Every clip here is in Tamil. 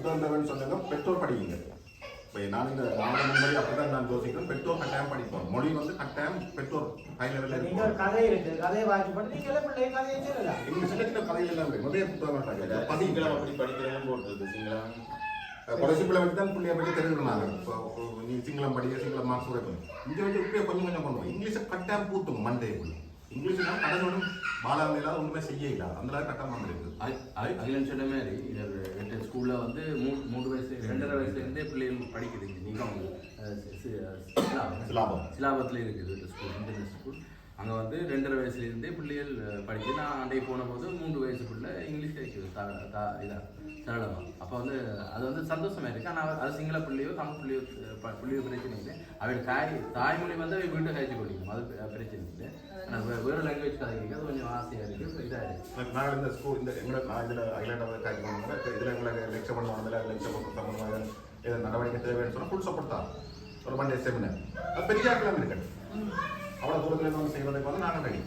புத்தகம் தேவைன்னு சொன்னாங்க பெற்றோர் படிங்க இப்போ நான் இந்த நான் முன்னாடி அப்படிதான் நான் யோசிக்கிறேன். பெற்றோர் கட்டாயம் படிப்போம். மொழி வந்து கட்டாயம் பெற்றோர் ஹை லெவலில் ஒரு கதை இருக்கு. கதையை வாங்கி பண்ணி நீங்க எல்லாம் பிள்ளைங்க கதையை சொல்லலாம் இங்கிலீஷ் சின்ன கதைகள் எல்லாம் இருக்கு. நிறைய புத்தகம் பதி சிங்களம் அப்படி படிக்கிறேன்னு போட்டுருக்கு. சிங்களம். குறைசி பிள்ளை வச்சு தான் பிள்ளைய பற்றி தெரிஞ்சுக்கிறாங்க இப்போ நீ சிங்களம் படிக்க சிங்களம் மார்க்ஸ் கூட இங்கே வந்து இப்படியே கொஞ்சம் கொஞ்சம் பண்ணுவோம் இங்கிலீஷை கட்டாயம் பூத்தும் மண்டே இங்கிலீஷ் தான் கடனோடும் பாலாமல் இல்லாத ஒன்றுமே செய்ய இல்லாத அந்த அளவுக்கு கட்டாயம் வந்துருக்கு அகிலன் சொன்ன மாதிரி இதில் ஸ்கூலில் வந்து மூ மூணு வயசு ரெண்டரை வயசுலேருந்தே பிள்ளைகள் படிக்குது இங்கே நீங்கள் சிலாபம். சிலாபத்தில் இருக்குது இந்த ஸ்கூல் இன்டர்நேஷனல் ஸ்கூல் அங்கே வந்து ரெண்டரை வயசுலேருந்தே பிள்ளைகள் படிக்குது. நான் அன்றைக்கு போன போது மூன்று வயசுக்குள்ள இங்கிலீஷ் கிடைக்குது த த இதாக சரளமாக அப்போ வந்து அது வந்து சந்தோஷமாக இருக்குது ஆனால் அது சிங்கள பிள்ளையோ தமிழ் பிள்ளையோ பிள்ளையோ பிரச்சனை இல்லை. அவள் தாய் தாய்மொழி வந்து அவள் வீட்டை கழிச்சு கொள்ளிக்கணும் அது பிரச்சனை இல்லை. ஆனால் வேறு லாங்குவேஜ் கதைக்கு அது கொஞ்சம் ஆசையாக இருக்குது இதாக இருக்குது நான் இந்த ஸ்கூல் இந்த எங்களை நான் இதில் ஐலாண்ட் காய்ச்சி பண்ணுவாங்க இதில் எங்களை லெக்சர் பண்ணுவாங்க லெக்சர் பண்ண சம்பந்தமாக ஏதாவது நடவடிக்கை தேவைன்னு சொன்னால் ஃபுல் சப்போர்ட் தான் ஒரு மண்டே செமினார் அது பெரிய ஆக்கலாம் இருக்கு அவ்வளோ தூரத்துல இருந்து வந்து செய்வதற்கு வந்து நாங்கள் ரெடி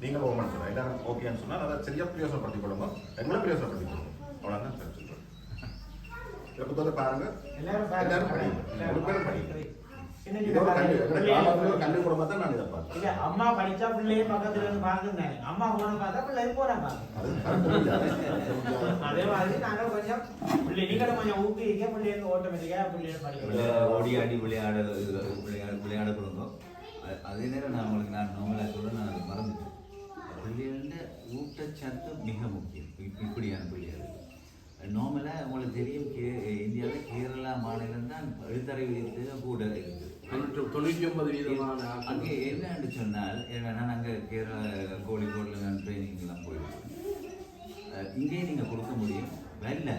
நீங்கள் ஓமன் சொன்னால் எல்லாரும் ஓகேன்னு சொன்னால் அதை சரியாக பிரயோசனப்படுத்திக் கொள்ளுங்க எங்களை பிரயோசனப்படுத்திக் கொள்ளுங்க அவ்வளோதான் சார் சொல்கிறேன் இந்த புத்தகத்தை பாருங்க எல்லாரும். படிங்க அம்மா படிச்சா பிள்ளையும் பக்கத்துல இருந்து பாக்குறாங்க அம்மா போன பார்த்தா பிள்ளையும் போறாங்க அது மாதிரி நாங்க கொஞ்சம் பிள்ளை நீங்களும் கொஞ்சம் ஊக்குவிக்க பிள்ளைங்க ஓட்டோமேட்டிக்கா பிள்ளைங்க படிக்க ஓடி ஆடி விளையாட விளையாட விளையாட கொடுங்க அ- அதே நேரம் நான் உங்களுக்கு நான் நார்மலாக சொல்ல நான் அதை மறந்துட்டேன். ஊட்டச்சத்து மிக முக்கியம். இப்- இப்படியான பிள்ளைகள் நார்மலாக உங்களுக்கு தெரியும் கே இந்தியாவில் கேரளா எழுத்தறிவு விகிதம் கூட இருக்குது தொண்ணூற்றி ஒன்பது வீதமான அங்கே என்னன்னு சொன்னால் ஏன்னா அங்கே கேரளா கோழிக்கோட்டில் நான் ட்ரைனிங்லாம் போயிருக்கேன் அஹ் இங்கே நீங்கள் கொடுக்க முடியும். வெள்ளை.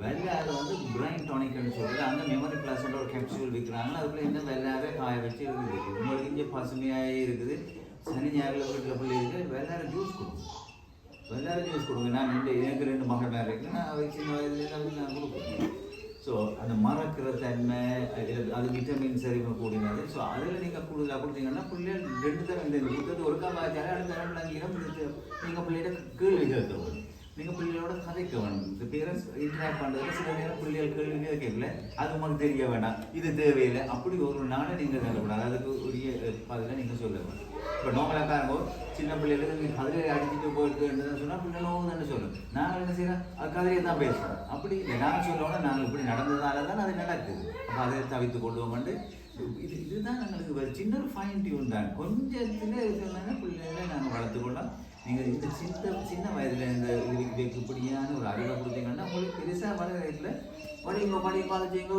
வெள்ளாறு வந்து பிரைன் டானிக்னு சொல்லிட்டு அந்த மெமரி பிளாஸோட ஒரு கேப்சூல் விற்கிறாங்க அதுக்குள்ள இந்த வெள்ளாவே காய வச்சு இருக்குது. உங்களுக்கு இங்கே பசுமையாகவே இருக்குது. சனி ஞாயிறு வீட்டில் பிள்ளை இருக்குது வெள்ளார ஜூஸ் கொடுங்க. வெள்ளார ஜூஸ் கொடுங்க. நான் ரெண்டு எனக்கு ரெண்டு மகள் மேலே இருக்கு நான் சின்ன வயதுலேருந்து நான் கொடுப்பேன். ஸோ அந்த மறக்கிற தன்மை அது அது விட்டமின் செறிவு கூடினது. ஸோ அதில் நீங்கள் கூடுதலாக கொடுத்தீங்கன்னா பிள்ளைகள் ரெண்டு தரம் இந்த புத்தகத்தை ஒருக்கா வாய்ச்சாலே அடுத்த தரம் விளங்கிடும் நீங்கள் பிள்ளைகிட்ட கீழே கேட்க வேணும் நீங்கள் பிள்ளைகளோட கதைக்க வேண்டும். இந்த பேரண்ட்ஸ் இன்டராக்ட் பண்ணுறதுல சில நேரம் பிள்ளைகள் கேள்வி கேட்கல. அது உங்களுக்கு தெரிய வேண்டாம். இது தேவையில்லை. அப்படி ஒரு நாளை நீங்கள் சொல்லக்கூடாது அதுக்கு உரிய பதிலாக நீங்கள் சொல்ல வேணும் இப்போ நார்மலாக சின்ன பிள்ளைகளுக்கு நீங்கள் கதிரை அடிச்சுட்டு போயிட்டு சொன்னால் பிள்ளைகளும் தானே சொல்லும் நாங்கள் என்ன செய்யறோம்? அது கதிரையை தான் பேசுகிறோம் அப்படி இல்லை. நாங்கள் சொல்லணும் நாங்கள் இப்படி நடந்ததால தான் அது நடக்குது. அப்போ அதை தவித்து கொள்வோம்ட்டு இது இதுதான் எங்களுக்கு ஒரு சின்ன ஒரு ஃபைன் டியூன் தான். கொஞ்சத்தில் இருக்கிறதுனால பிள்ளைகளை நாங்கள் வளர்த்துக்கொள்ளலாம் நீங்கள் இந்த சின்ன சின்ன வயதில் இந்த இதுக்கு இப்படியான ஒரு அறிவை கொடுத்தீங்கன்னா உங்களுக்கு பெருசாக வர வயசில் படிங்க படிங்க அதை செய்யுங்க